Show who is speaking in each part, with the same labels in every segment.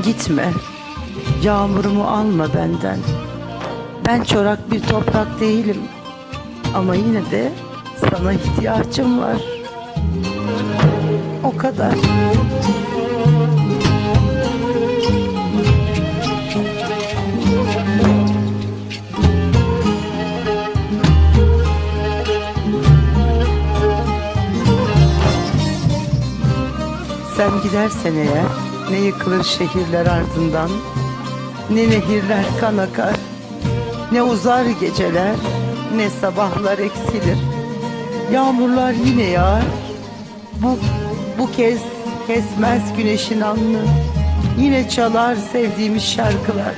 Speaker 1: Gitme. Yağmurumu alma benden. Ben çorak bir toprak değilim. Ama yine de sana ihtiyacım var. O kadar. Sen gidersen eğer ne yıkılır şehirler ardından Ne nehirler kan akar. Ne uzar geceler Ne sabahlar eksilir. Yağmurlar yine yağar. Bu, bu kez kesmez güneşin alnı. Yine çalar sevdiğimiz şarkılar.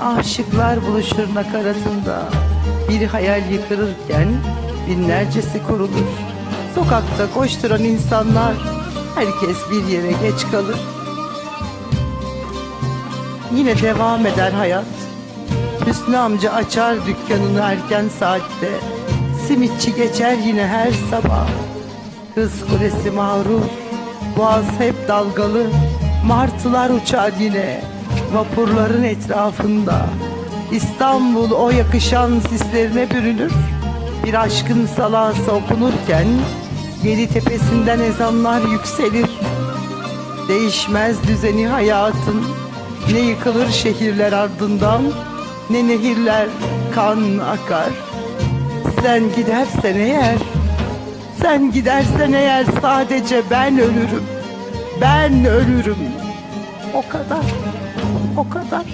Speaker 1: Aşıklar buluşur nakaratında. Bir hayal yıkılırken binlercesi kurulur. Sokakta koşturan insanlar Herkes bir yere geç kalır Yine devam eder hayat. Hüsnü amca açar dükkanını erken saatte. Simitçi geçer yine her sabah. Kız kulesi mağrur Boğaz hep dalgalı. Martılar uçar yine Vapurların etrafında. İstanbul o yakışan sislerine bürünür. Bir aşkın salası okunurken Yedi tepesinden ezanlar yükselir. Değişmez düzeni hayatın Ne yıkılır şehirler ardından Ne nehirler kan akar. Sen gidersen eğer Sen gidersen eğer sadece ben ölürüm. Ben ölürüm. O kadar O kadar